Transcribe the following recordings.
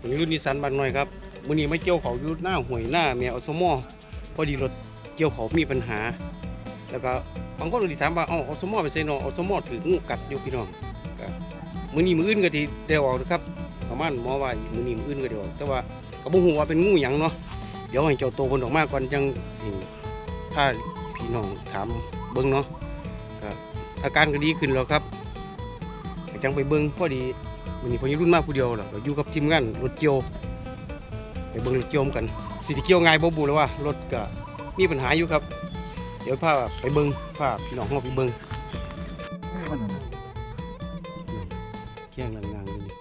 ผมรุ่นนิสันบางหน่อยครับมื้อนี้ไม่เกี่ยวเขาอยู่หน้าห้วยหน้าแม่อสมอพอดีรถเกี่ยวเขามีปัญหา แล้วก็บางคนก็สิถามว่าเอาอสมอไปไสเนาะอสมอถืองูกัดอยู่พี่น้องมื้อนี้มืออื่นก็สิได้ออกนะครับประมาณหมอว่ามือนี้มืออื่นก็ได้ออกแต่ว่าก็บ่ฮู้ว่าเป็นงูหยังเนาะเดี๋ยวให้เจ้าโตเพิ่นออกมาก่อนจังสิพาพี่น้องถามเบิ่งเนาะก็อาการก็ดีขึ้นแล้วครับจังไปเบิ่งพอดี มื้อนี้พิ่นรุ่นมาผู้เดียวแล้วก็อยู่กับทีมงานรถเกียวไปเบิ่งรถเกียวกันสิได้เกียวง่ายบ่บูแล้วว่ารถก็มีปัญหาอยู่ครับ เดี๋ยวพาไปเบิ่งพาพี่น้องเฮาไปเบิ่งแข่งลันงางอยู่นี่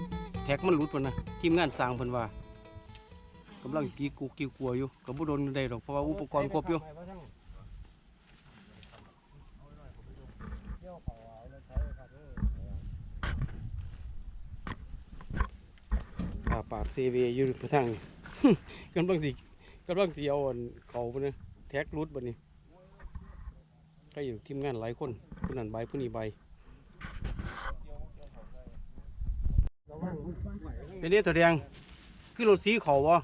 แท็กมันหลุดพุ่นนะทีมงานสร้างเพิ่นว่ากำลังกีกูกีกลัวอยู่ก็บ่โดนได้ดอกเพราะว่าอุปกรณ์ครบอยู่ ปากเซเวอยู่ไปทางนี้กำลังสิกำลังสิเอาอันเขาพุ่นะแท็กหลุดบัดนี้ก็อยู่ทีมงานหลายคนผู้นั้นใบผู้นี้ใบเป็นนี่ตัวแดงคือรถสีเขาวะ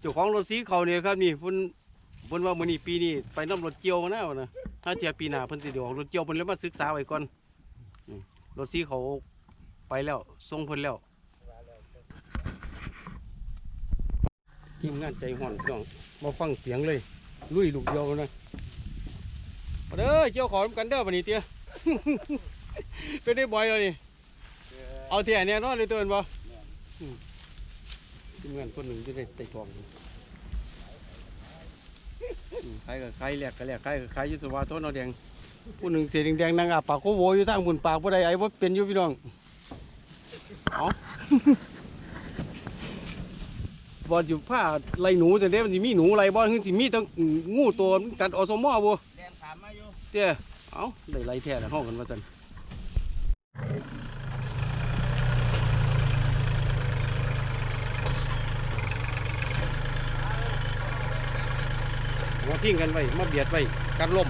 เจ้าของรถสีเขาเนี่ยครับนี่เพิ่นเพิ่นว่ามื้อนี้ปีนี้ไปนํรถเกี่ยวมาแล้วนะถ้าเทียบปีหน้าเพิ่นสิได้ออกรถเกี่ยวเพิ่นเลยมาศึกษาไว้ก่อนนี่รถสีเขา ไปแล้วส่งเพิ่นแล้วทีมงานใจห่อนพี่น้องมาฟังเสียงเลย ลุยลูกเดียวนะเด้อเกี่ยวขอนำกันเด้อบัดนี้เตี้ยเป็นได้บ่อยแล้วนี่เอาเทียเนี่ยนอนเลยตัวเองบ่ทีมงานคนหนึ่งจะได้ไต่ทองใครกับใครแหลกกับแหลกใครกับใครยุสวาโทนอแดงผู้หนึ่งเสียงแดงนางอาปากโคโวอยู่ทางบุญปากผู้ใดไอ้บ่เป็นอยู่พี่น้อง บอลอยู่ผ้าไรหนูแต่เด้มันสิมีหนูไรบอลคือสิมีตั้งงูตัวมันกัดอสมอบ่แดนถามมาอยู่เตี้ยเอาได้ไรแท้แล้วห้องกันว่าจันมาพิงกันไว้มาเบียดไว้กันลม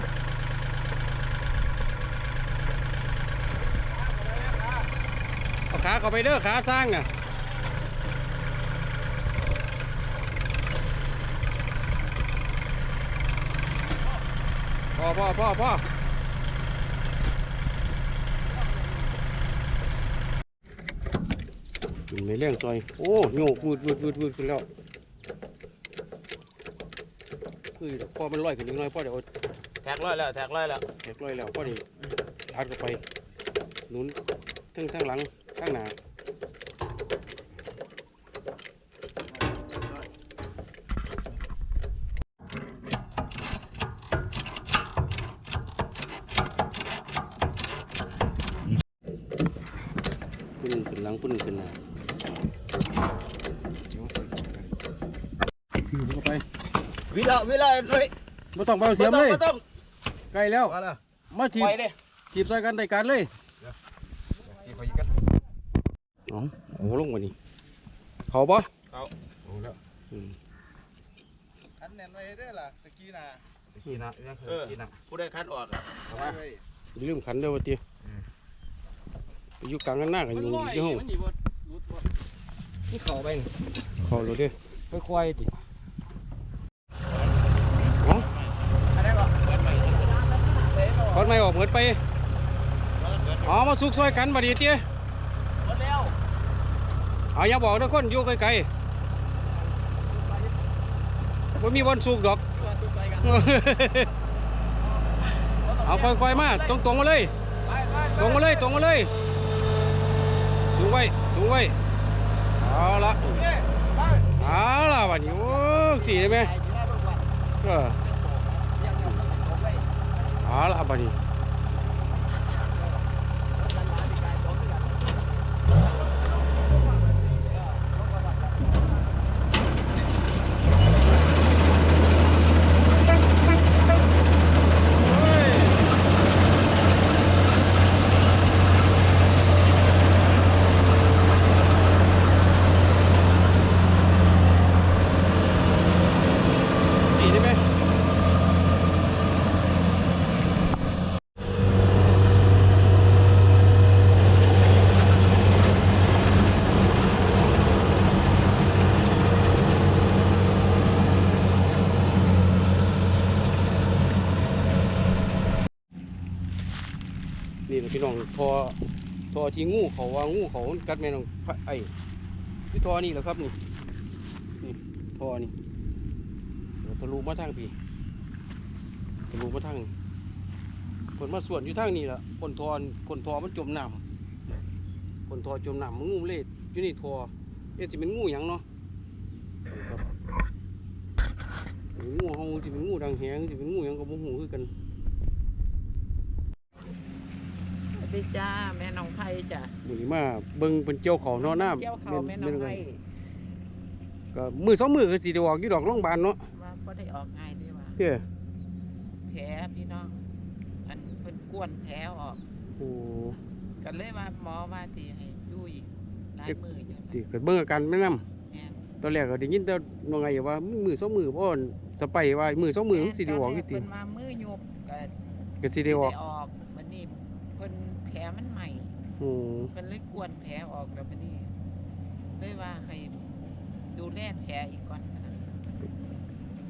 เอา ขาเข้าไปเด้อขาสร้างอะพ่อพ่อพ่อพ่ออยู่ในเรื่องซอย โอ้โยกวืดวืดวืดวืดขึ้นแล้วคือพอมันลอยขึ้นนิดหน่อยพ่อเดี๋ยวเอาแท็กร้อยแล้วแท็กร้อยแล้วแตกลอยแล้วพ่อดีอัดเข้าไปหนุนทั้งทั้งหลัง ทั้งหน้าผู้หนึ่งขึ้นหลังผู้หนึ่งขึ้นหน้าถือเข้าไปวิละวิละเลยไม่ต้องไปเอาเสียมเลยไม่ต้องใกล้แล้วมาแล้วมาถีบไปดิถีบใส่กันได้การเลย ที่เขายิงกัน อ๋อโอ้ลงมานี่ เขาปะเขาโอ้แล้วอืมคันแน่นไว้ได้ล่ะตะกี้น่ะตะกี้นะยังเคเอยอกินอะผู้ได้คันออกอะเอามาลืมขันเด้อวะเตี้ยไปอยู่กลางกันหน้ากันอยู่ที่ห้องนี่เขาไปเขาเลยเด้อค่อยๆดิอ๋ออันนี้ก็เปิดไปคอนไม่ออกเหมือนไป อ๋อ มาสุกซอยกันมาดีเตี้ยหมดแล้ว เอาอย่าบอกนะคนอยู่ไกลๆว่ามีบอลสุกดอกตัวตุ้ไปกันเอาค่อยๆมาตรงๆมาเลยไปไปตรงมาเลยตรงมาเลย สูงไว้สูงไว้เอาละไปไปเอาละวันนี้โอ้สี่ได้ไหมเออเอาละวันนี้ พี่น้องทอทอที่งูเขาว่างูเขากัดแม่น้องไอ้ที่ทอนี่แหละครับนี่นี่ทอนี่ทะลุมาทางพี่ทะลุมาทางนี่คนมาส่วนอยู่ทางนี้ละคนทอคนทอมันจมน้ำคนทอจมน้ำมันงูเล็ดอยู่นี่ทอเอ๊ะจะเป็นงูหยังเนาะนี่ครับเป็นงูเฮาจะเป็นงูดังแหงจะเป็นงูยังก็บ่ฮู้คือกัน สวัส ดีจ้าแม่น้องไผ่จ้ะมือมาเบิ่งเป็นเจียวเขาเนาะน้ำเจ้าเขาแม่น้องไผ่ก็มือสองมือก็สิได้ออกอยู่ดอกโรงพยาบาลเนาะว่าก็ได้ออกง่ายเลยว่าเด้อแผลพี่น้องอันเพิ่นกวนแผลออกโอ้กันเลยว่าหมอว่าสิให้อยู่อีกหลายมืออยู่นะติก็เบิ่งอาการแม่นำแม่นตอนแรกก็ได้ยินแต่น้องไงว่ามือสองมือบ่อนสไปว่ามือสองมือมันสิได้ออกอยู่ติเพิ่นมามือยุบก็ก็สิได้ออก ออกวันนี้เพิ่นแผล มันใหม่โอ้เพิ่นเลยกวนแผลออกแล้ววันนี้เลยว่าให้ดูแลแผลอีกก่อนนะ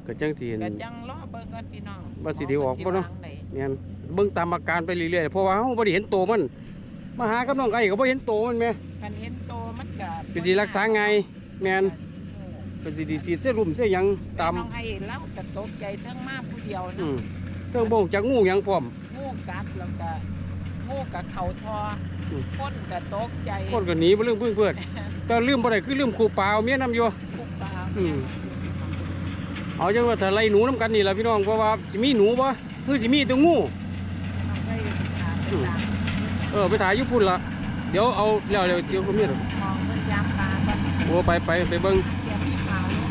ก็จังสิเห็น ก็จังรอเบิ่งก่อนพี่น้องว่าสิได้ออกบ่เนาะ หมอพิ่สิวงใดแม่นเบิ่งตามอาการไปเรื่อยๆเพราะว่าเฮาบ่ได้เห็นโตวมันมาหากับน้องไอ้ก็บ่เห็นโตวมันแหม่คันเห็นโตมันก็ก็สิรักษาง่ายแม่นก็สิไดีฉีดเส้รุ่มเส้หยังตามน้องไอ้เล่าก็ตกใจทั้งมาผู้เดียวอืนะมเครื่องบ่งจากงูหยังพร้อม งูกัดแล้วก็ งูกับเขาทออม คนก็ตกใจคนก็หนีบ่ลืมเพิ่งเพิ่นแต่ลืมบ่ได้คือลืมครูปลาเอาเมียนํอยู่ คุกปลาอืม เอาจังว่าถ้าไล่หนูน้ำกันนี่ล่ะพี่น้องเพราะว่าสิมีหนูบ่คือสิมีแตัวงูน้องไอ้หาไปตามเออไปถ่ายอยู่พุ่นละเดี๋ยวเอาแล้วเดี๋ยวเจียวก็มีดอกมองมันยามปลาก่อนโอ้ไปไปไปเบิ่งเดี๋ยวมีปลาลูก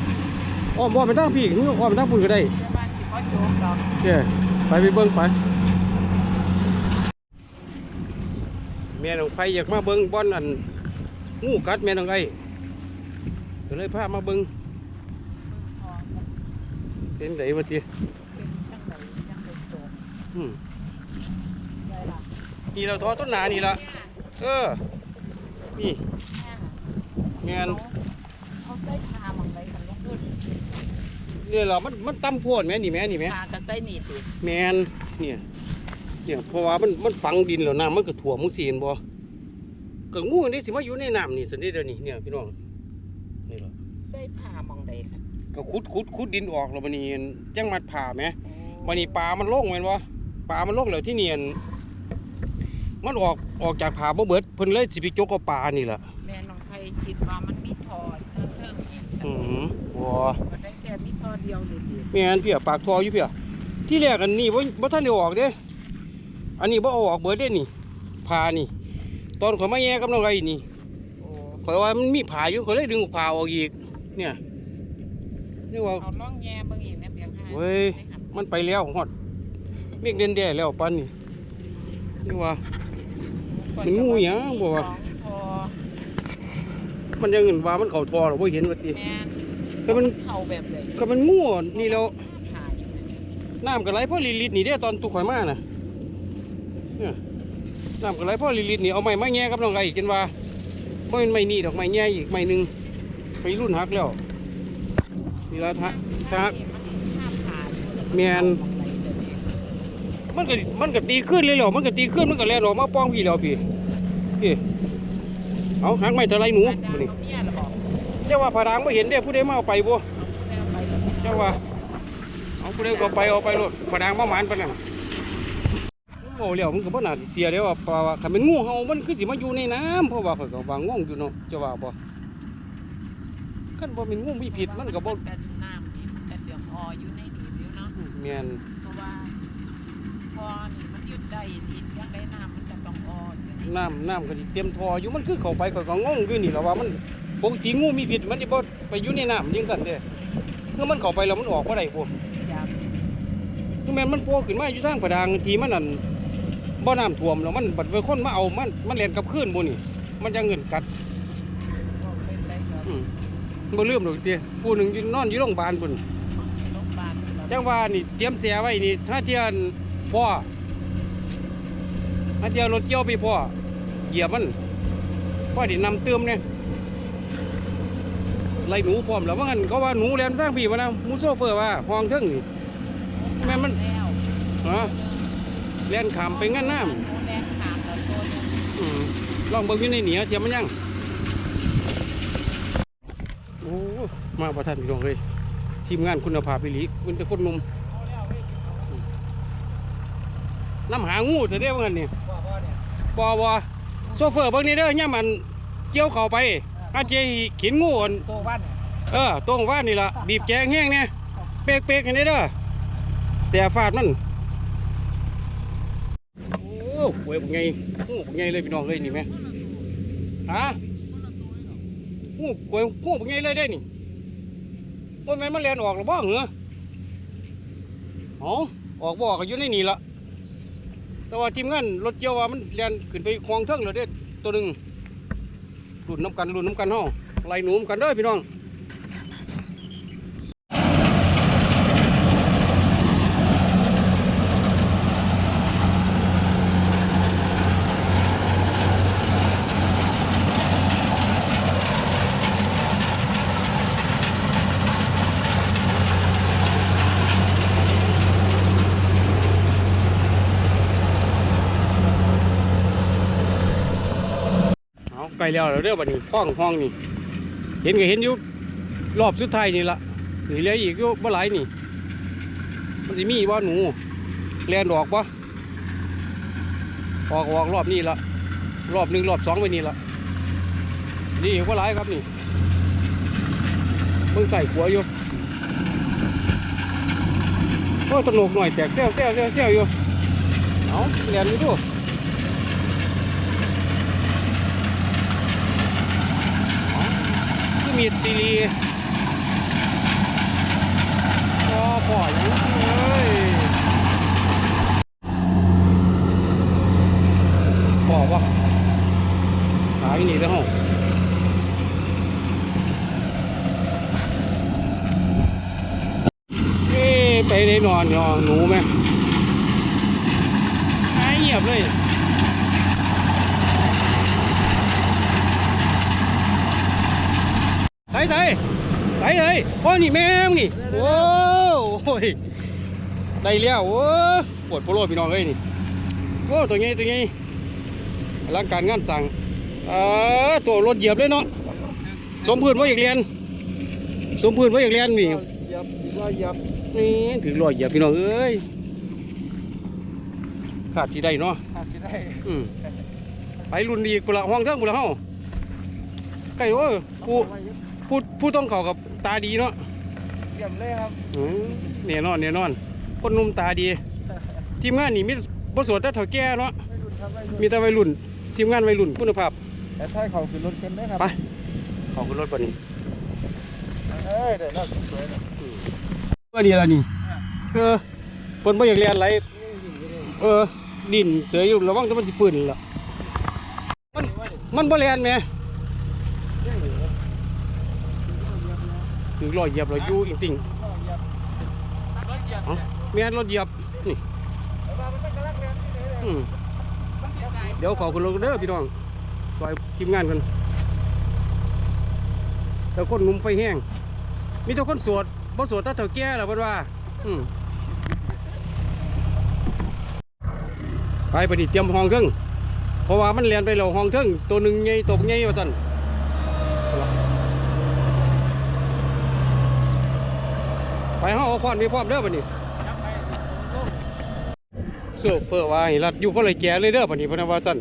อ้อมบ่ไปทางพี่นึกว่าอ้อมไปทางพุ่นก็ได้เดี๋ยวบ้านสิบ่โจมดอก โอเค ไปไปเบิ่งไป แม่น้องไผอยากมาเบิ่งบ่อนอันงูกัดแม่น้องไอ้ก็เลยพามาเบิ่งเบิ่งทองมันเป็นไดวะติเป็นจังไดจังไดโจมอืมได้ล่ะนี่เราทอต้นหนานี่ละเออ นี่เนี่ยแม่นเขาใส่พาหมองใดกันลงขึ้นนี่ล่ะมันมันต่ำโพดแม่นี่แม่นี่แม่พาก็ใส่นี่ติแมนเนี่ย เนี่ยเพราะว่ามันมันฝังดินแล้วน้ำมันก็ถ่วมมึงสีเห็นบ่ก็งูนี่สิมาอยู่ในน้ำนี่สันนิษเดียวนี่เนี่ยพี่น้องนี่เหรอใส่พาหมองใดค่ะก็ขุดขุดขุดดินออกแล้วมันนี่จังมัดผ่าไหมมันนี่ปลามันลงแม่นบ่ปลามันลงแล้วที่เนียนมันออกออกจากผ่าบ่เบิดเพิ่นเลยสิไปจกเอาปลานี่ล่ะแม่น้องไผคิดว่ามันมีทอเครื่องๆอีกสักอืนิดมบ่ก็ได้แค่มีทอเดียวเลยดิแม่นเพียปากทออยู่เพียที่แรกอันนี้บ่บ่ทันได้ออกเด้ อันนี้บ่เอาออกเบิดเด้นี่ผ่านี่ ตอนข่อยมาแย่กับน้องไอ้นี่โอ้ข่อยว่ามันมีผ่าอยู่ข่อยเลยดึงผ่าออกอีก เนี่ยนี่ว่าเอาล่องแย่เบิ่งอีกนะเพียงห้าเว้ยมันไปแล้วฮอดเมียกเด่นแด่แล้วปานนี้นี่ว่ามันงูหยังบ่วะสองทอมันยังเห็นว่ามันเข้าทอหรอบ่เห็นว่าติแม่นก็มันเข้าแบบเลยก็มันงูนี่แล้วถ่ายน้ำก็ไหลพ่อลิลิตนี่เด้ตอนตุกข่อยมาน่ะ เนี่ยน้ำก็ไหลพ่อลิลิตนี่เอาไม้มาแง่กับน้องไอ้กินว่าบ่แม่นไม้นี่ดอกไม้แง่อีกไม้หนึ่งไปรุ่นหักแล้วนี่ละทะทะมันห้ามถ่ายแม่นมันก็มันก็ตีขึ้นเลยเหรอมันก็ตีขึ้นมันก็แล่นออกมาป้องพี่แล้วพี่พี่เอาหักไม้ตะไลหนูนี่เมียละบอกเจ้าว่าผาดางไม่เห็นเด้ผู้ใดมาเอาไปบ่เอาไปแล้วเจ้าว่าเอาผู้ใดก็ไปเอาไปโลดผาดางมาหมานปานนั้น โอ้เลี้ยวมันก็บ่น่าสิเสียเด้ว่าเพราะว่าคันเป็นงูเห่ามันคือสิมาอยู่ในน้ำเพราะว่าข่อยก็ว่างงอยู่เนาะจ้าว่าบ่คันบ่เป็นงูมีพิษมันก็บ่เป็นน้ำนี่มันก็เดือดอออยู่ในนี่เดียวเนาะแม่นเพราะว่าพอนี่มันหยุดได้ดินยังได้น้ำมันจะต้องออยน้ำน้ำก็สิเต็มท่ออยู่มันคือเข้าไปข่อยก็งงอยู่นี่ล่ะว่ามันปกติงูมีพิษมันสิบ่ไปอยู่ในน้ำจังซั่นเด้คือมันเข้าไปแล้วมันออกบ่ได้พุ่นยามคือแม่นมันโผล่ขึ้นมาอยู่ทางผดางทีมันนั่น บ่น้ำท่วมแล้วมันบัดเวลคนมาเอามันมันเล่นกับคืนบ่นี่มันจะเงินกัดก็เป็นไรก็อืมบ่ลืมดอกติผู้หนึงอยู่นอนอยู่โรงพยาบาลพุ่นโรงพยาบาลแบบจังว่านี่เตรียมเสียไว้นี่ถ้าเทียนพ่อถ้าเทียนรถเกี่ยวไปพ่อเหยียบมันพ่อดินำเติมเนี่ยไล่หนูพร้อมแล้วว่างั้นเขาว่าหนูแล่นทางพี่มานะหมูโซเฟอร์ว่าห้องเทิงนี่แม่มันแล้วฮะ แล่นขามไปงั้นน้ำหนูแดงขามอืมลองเบิ่งอยู่ในเหนียวเทียมมันยังโอ้มาประทันพี่น้องเลยทีมงานคุณภาพอีหลีคุณจะคนหนุ่มอืมน้ำหางูเสียเด้อว่างั้นนี่ว่าว่าเนี่ยบอบอโซเฟอร์เบิ่งนี่เด้อย่ามันเกี่ยวเข้าไปอาเจเขีนงูอั่นโตบ้านเนี่ยเออตรงว่านี่ล่ะบีบแจงแห้งเนี่ยเป๊กเป๊กอันนี้เด้อเสียฟาดมัน โอ้หวยบุกไงงูบุกไงเลยพี่น้องเลยนี่ไหมฮะงูหวยงูบุกไงเลยได้นี่ว่าแม่มันเลียนออกหรือบ้างเหรอเอาออกบ่ออกก็อยู่ในนี่ละแต่ว่าทีมงานรถเกี่ยวว่ามันเลียนขึ้นไปคลองเทิงแล้วเด้ตัวหนึ่งรุ่นน้ำกันรุ่นน้ำกันห้องไล่หนูมกันเด้อพี่น้อง แล้วเด้อบัดนี้ห้องห้องนี่ เห็นก็เห็นอยู่รอบสุดท้ายนี่ละนี่เหลืออีกอยู่บ่หลายนี่ มันสิมีบ่หนูแลนออกบ่ออกออกรอบนี้ละรอบหนึ่งรอบสองไปนี่ละนี่บ่หลายครับนี่เพิ่งใส่ขัวอยู่โอ้ตลกหน่อยแตกเซลเซลเซลเซลอยู่เอาแลนอยู่ดู คือ มีดซีรีส์พอพออย่างนี้เลยพอปะหายหนีแล้วเหรอเอ๊ะไปได้นอนเนาะหนูไหมหายเงียบเลย ใส่ใส่ใส่เลยโอ้ยนี่แม่งนี่โอ้โหยได้แล้วโอ้ปวดโปโลพี่น้องเลยนี่โอ้ตัวใหญ่ตัวใหญ่อลังการงานสั่งเออตัวรถเหยียบเลยเนาะสมพื้นไว้อยากเรียน สมพื้นไว้อยากเรียนนี่เหยียบดีกว่าเหยียบนี่ถือรอยเหยียบพี่น้องเอ้ยขาดสีได้เนาะอาจจะได้อืมไปรุ่นดีกุละห้องเทิงกุละห้องใกล้โอ้ ยผู้ผู้ผู้ต้องเขากับตาดีเนาะเยี่ยมเลยครับอืมแน่นอนแน่นอน คนหนุ่มตาดี ทีมงานนี่มีบ่สวนแต่เถ่าแก่เนาะไม่รุนครับไม่รุนมีแต่วัยรุ่น ทีมงานวัยรุ่นคุณภาพแต่ถ้าเขาขึ้นรถกันได้ครับไปเขาขึ้นรถปะนี่เอ้ยเดี๋ยวเราสวยนะว่านี่ละนี่เออเพิ่นบ่อยากเรียนอะไรเออ ดินเสืออยู่ระวังแต่มันสิฟื้นล่ะมันมันบ่เรียนแหม่ ถึงรอยเหยียบแล้วอยู่จริงๆเอ้าแม่นรถเหยียบนี่อืมเดี๋ยวขอคุณลงเด้อพี่น้องซอยทีมงานกันแต่คนหนุ่มไฟแห้ง มีแต่คนโสวดบ่โสวดแต่เถ่าแก่ล่ะเพิ่นว่าอืมไปประดิษฐ์เตรียมห้องเครื่องเพราะว่ามันเรียนไปแล้วห้องเครื่องตัวหนึ่งใหญ่ตกใหญ่ว่าซั่น ไปเฮาเอาควานมีพร้อมเด้อบัดนี้โซเฟอร์ว่าให้รัดอยู่คนเลยแก่เลยเด้อบัดนี้เพิ่นว่าซั่น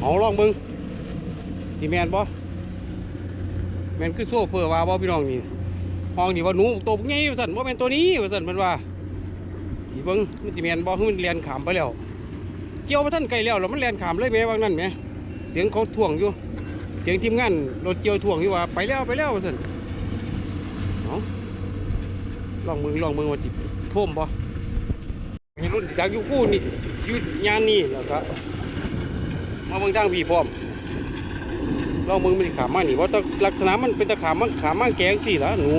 เอาลองเบิ่งสิแม่นบ่แม่นคือโซเฟอร์ว่าบ่พี่น้องนี่ห้องนี่ว่าหนูตัวใหญ่ว่าสั่นว่าเป็นตัวนี้ว่าสั่นมันว่าสีเบิ้งมันจะแมนบอคือมันเลียนขามไปแล้วเกี่ยวมาท่านไกลแล้วแล้วมันเลียนขามเลยแม่ว่างนั้นแหมเสียงเขาถ่วงอยู่ เสียงทีมงานรถเกี่ยวถ่วงอยู่ว่าไปแล้วไปแล้ววาสัน ลองมึงลองมึงว่าจิท่วมบ่มีรุ่นจากยูคู่นี่ยุยานนี่แล้วก็มาเบิ่งทางพี่พร้อมลองมึงมันขามมานี่ว่าแต่ลักษณะมันเป็นตะขามมันขามมาแกงสิละหนู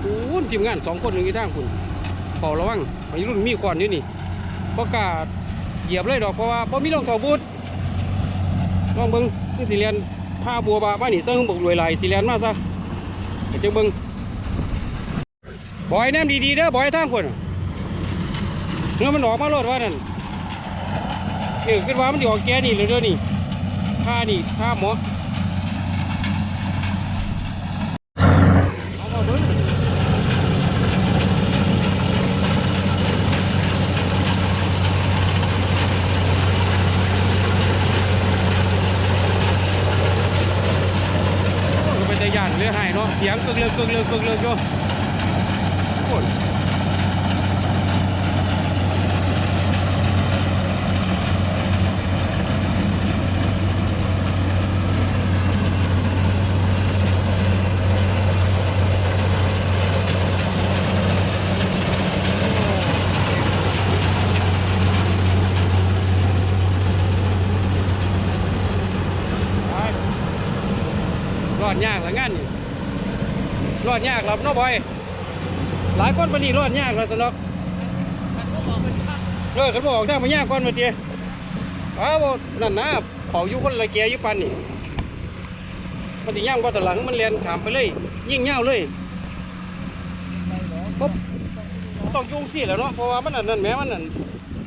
โอ้ทีมงานสองคนหนึ่งอยู่ทางคุณเฝ้าระวังอายุรุ่นมีก่อนอยู่นี่ประกล้าเหยียบเลยดอกเพราะว่าบ่มีรองเท้าบูทลองเบิ้งนี่สิเรียนผ้าบัวบามานี่ต้องบกรวยไหลายสิเรียนมาซะ จะเบิ้งบอยน้ำดีๆเด้อบอยทางคนเนื้อมันออกมาโลดว่านั่นเอขึ้นว่ามันจะออกแก่นี่เลยเด้อนี่ท่านี่ท่าหมอเอามาเบิ่งโอ้ยก็เป็นตะยานเรือหายเนาะเสียงกึกเลือกกึกเลือกกึกเลือกอยู่โอ้ยรอดยากละงานนี่ รอดยากครับเน้อบอย หลายคนปนีรอดยากแล้วสนอกมันก็บอกเออเขาบอกทางมายากก่อนมาเตี้ยอ้าวนั่นนะเผาอยู่คนละเกียร์อยู่ปันนี่มันสิย่างก็ตะหลังมันเลียนขามไปเลย ยิ่งเง่าเลยปุ๊บต้องยุ่งสิแล้วเนาะเพราะว่ามันอันนั่นแหมมันนั่น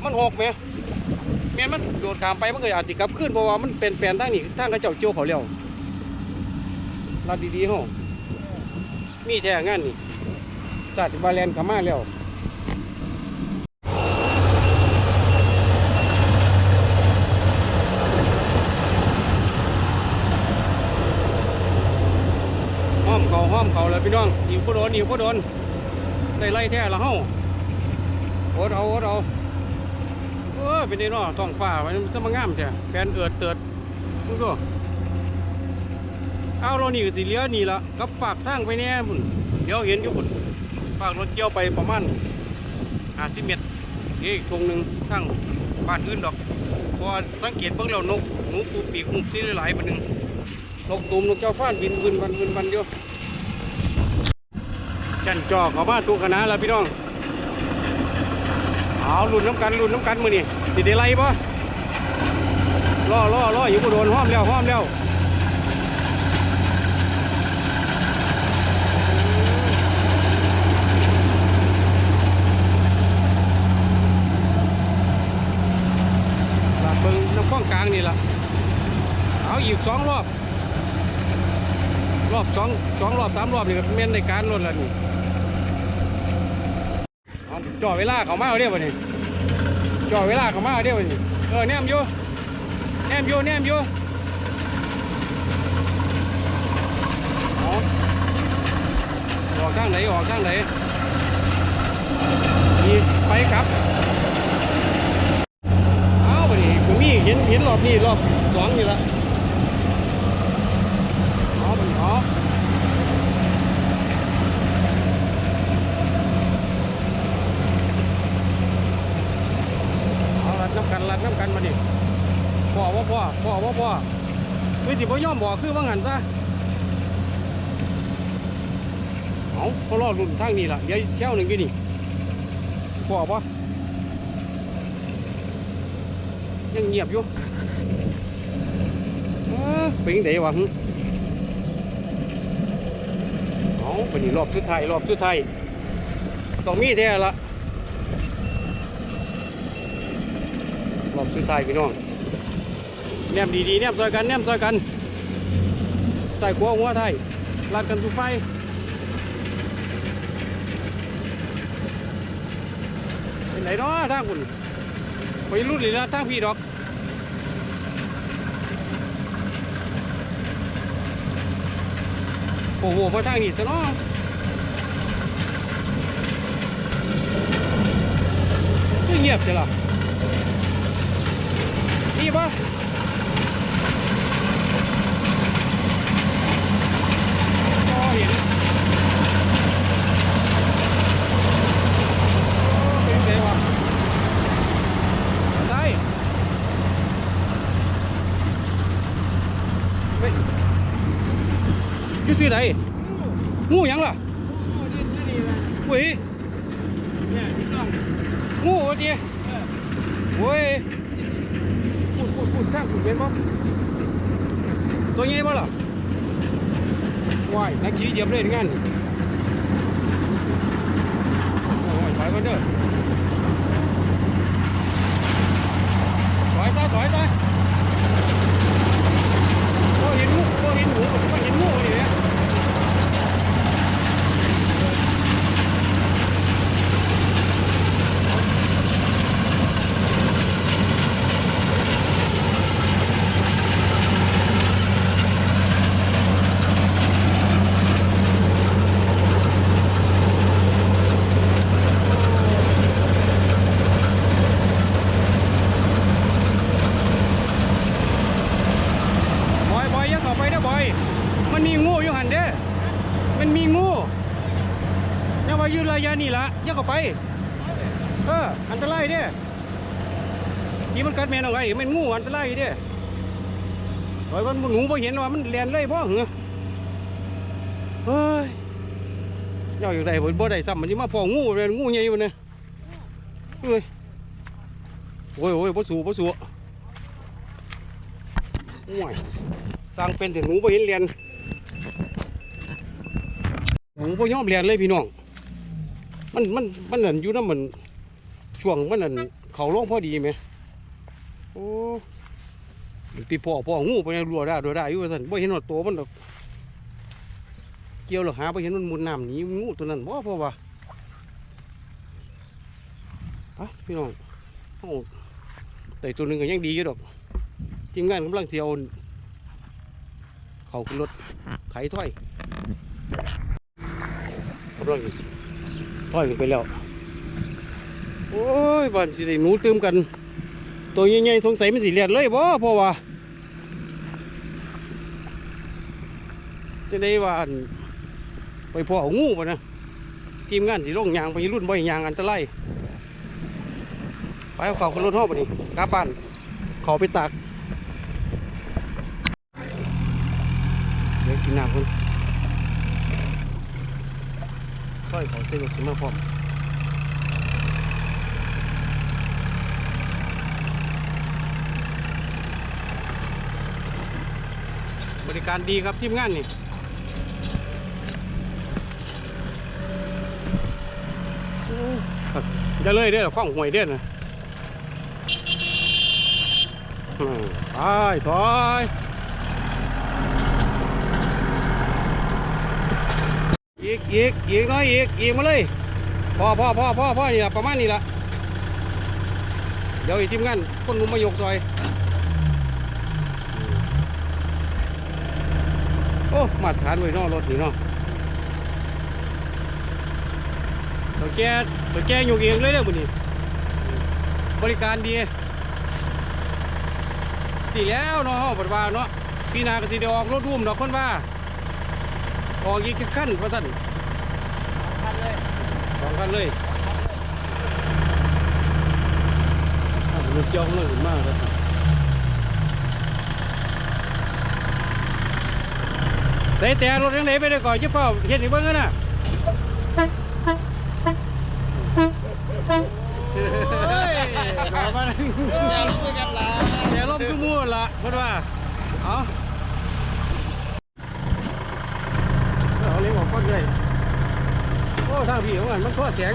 มันหกแหมแม่มันโดดขามไปมันก็อาจจะกลับขึ้นเพราะว่ามันเป็นแปลนทางนี้ทางเขาเจ้าโจ้เขาเลี้ยวรัดดีๆห้อง มีแท้งานนี่จัดบาแลนกามาแล้วห้อมเขาห้อมเขาเลยพี่น้องหิวผู้โดนหิวผู้โดนได้ไล่แท้ละเฮ้าโอดเอาโอดเอาเออเป็นไอ้น้อท้องฟ้ามันจะมางามแท้แฟนเอิดเติดมึงก็ เอาเรานี่ก็สิเลี้ยวนี่ละกับฝากทางไปแน่พุ่นเดี๋ยวเห็นอยู่พุ่นฝากรถเกี่ยวไปประมาณห้าสิบเมตรนี่อีกตรงหนึ่งทางบ้านอื่นดอกพราะว่าสังเกตเบิ่งแล้วนกหนูปูปีกหุบสิหลายๆปนหนึ่งนกตูมนกเจ้าฟ้านบินวินวันวินวันอยู่จันจอเขามาตัวคณะแล้วพี่น้องเอาลุ่นน้ำกันลุ่นน้ำกันมือนี่สิได้ไล่ปะล่อล่อล่ออยู่กูโดนห้อมแล้วห้อมแล้วลาดเบิงน้ำข้อง กลางนี่ละเอาอีกสองรอบ รอบสองสองรอบสามรอบนี่ก็เม่นในการรถแล้วนี่เอาจ่อเวลาเขามาเอาเดียววันนี้จ่อเวลาเขามาเอาเดียววันนี้เออแนมอยู่แนมอยู่แนมอยู่ออกทางไหนออกทางไหนนี่ไปกลับเอาไปนี่ผมมี เห็นเห็นรอบนี้รอบสองนี่ละเอาไปเอาเอรัดน้ำกันรัดน้ำกันมาดิพ่อว่าพ่อพ่อว่าพ่อคือสิบ่ยอมบอกคือว่างันซะเอาเขารอรุ่นทางนี้ล่ะเดี๋ยวเที่ยวหนึ่งกี่นี่พ่อป่ะ ยังเงียบอยู่เอ้อเป็นยังไงวะหึเอาไปนี่รอบสุดท้ายรอบสุดท้ายต้องมีแท้ละรอบสุดท้ายพี่น้องแนมดีๆแนมซอยกันแนมซอยกัน ใส่หัวหัวไทยลัดกันสุไฟเป็นไหนเนาะทางคุณ ไปรุ่นหรือละทางพี่ดอกโอ้โหมาทางนี้ซะเนาะเงียบจังล่ะนี่ปะก็เห็นโอ้เป็นไงวะใช่เฮ้ย อยู่สิไหนงูหยังล่ะเว้ยงูวะจีเว้ยพูดพูดพูดทางพูดเป็นบ่ตัวใหญ่บ่ล่ะว้ายนักขี่เหยียบเลยงั้นโอ้ยไปกันเด้ออยซะถอยซะโอ้เห็นงูโอ้เห็นหนูก็เห็นงูนี่เนี่ยบอยบอยอยังเข้าไปนะบอย มันมีงูอยู่หันเด้อมันมีงู อยังว่ายืนระยะนี่ละยังเข้าไป เออ อันตรายเด้อที่มันกัดแมนเอาไว้มันงูอันตรายเด้อบอยมันหนูบ่เห็นว่ามันแลนเลยพ่อเหรอเฮ้ยเจ้าอยู่ใดบ่บ่ได้ซ้ำมันสิมาพองูเลยงูใหญ่บ่เนี่ยเฮ้ยโอ้ยโอ้ยบ่สูบ่สู้โอ้ยสร้างเป็นแต่หนูบ่เห็นเรียนหนูบ่ยอมเรียนเลยพี่น้อง มันมันมันนั่นอยู่นำมันช่วงมันนั่นเขาลงพอดีไหมโอ้ตีพ่อพ่องูไปรัวได้รัวได้อยู่ว่าซั่นบ่เห็นว่าตัวมันดอกเกี่ยวหรอกหาบ่เห็นมันมุนน้ำหนีงูตัวนั้นบ่เพราะว่าไปพี่น้องเฮาแต่ตัวหนึงก็ยังดีอยู่ดอกทีมงานกำลังเสิเอาเขาขึ้นรถไถถ้อยกำลัง ถอยขึ้นไปแล้ว โอ้ยบ้านสิได้หนูตื่มกัน ตัวใหญ่ๆสงสัยมันสิเลียดเลยบ่เพราะว่าจะได้ว่านไปพ่องูป่ะนะทีมงานสิลงยางไปรุ่นบ่อยยางอันตรายไปเอาเขาขึ้นรถห้องไปนี่กลับบ้านขาไปตากเดี๋ยวกินน้ำคนค่ อยของเส้นขึ้นมาพร้อมบริการดีครับทีมงานนี่โอ้ครับจะเลยเด้อข้องหวยเด้อนะอืมไปถอย อีกอีกน้อยอีกอีกมาเลยพ่อพ่อพ่อพ่อพ่อนี่ละประมาณนี้ละเดี๋ยวอีกทีมงานคนลุมมายกซอย โอ้มาตรฐานไว้นอรถนี่เนาะตัวแกตัวแกยกเองเลยเด้อบุนี่บริการดีสิแล้วเนาะเฮาบัดว่าเนาะปีหน้าก็สิได้ออกรถร่วมดอกคนว่าออกอีกขั้นพระท่น องขั้นเลยอะมันเจียวของมันขึ้นมากครับใส่แต่รถยังไหนไปได้ก่อนจะเฝ้าเห็นอีกเบ้างกันน่ะเฮ้ยดอกมันแต่ลมคือมูดละเพิ่นว่า เอา เอาเลี้ยงออกก้อนเลยโอ้ ทางพี่ของมันมันทั่วเสียง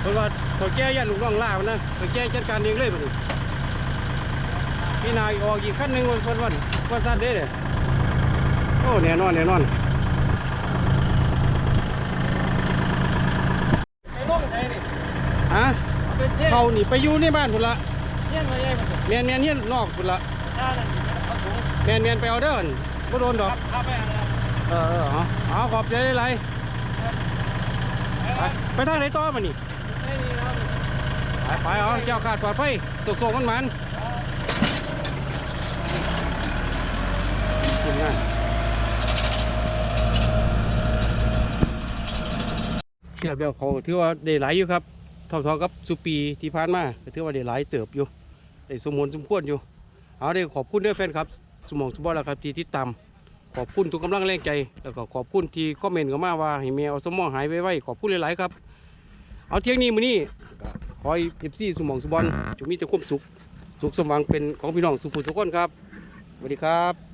เพราะว่าตัวแก้ยันลูกน้องล่ามันนะตัวแก้จัดการเองเลยมันพี่นายออกอีกขั้นหนึ่งวันวันวันสั้นเด้เลยโอ้แน่นอนแน่นอนฮะเขาหนีไปอยู่ในบ้านพุ่นละเมียนเมียนเฮียนอกพุ่นละเมียนเมียนไปเอาเด้อนบ่โดนดอกข้าไปอะไร เออเออเอาเอาขอบใจหลยไปไปทางไหนต่อมานี่ไม่มีครับไปไปเอาเจ้าขาดปลอดภัยสุกส่งมันมันทีมงานเทียบเดียวเขาถือว่าได้หลายอยู่ครับเท่าๆกับสุปีที่ผ่านมาถือว่าได้หลายเติบอยู่ได้สมมนสมควรอยู่ เอาได้ขอบคุณด้วยแฟนครับ สมองสมบัติแล้วครับที่ติดตาม ขอบคุณทุกกำลังแรงใจ แล้วก็ขอบคุณที่คอมเมนต์กันมาว่าให้แมวสมองหายไวๆขอบคุณหลายๆครับ เอาเที่ยงนี้มื้อนี้ขอให้เอฟซีสมองสุบอลจงมีแต่ความสุขสุขสมหวังเป็นของพี่น้องสุขุสุขคนครับสวัสดีครับ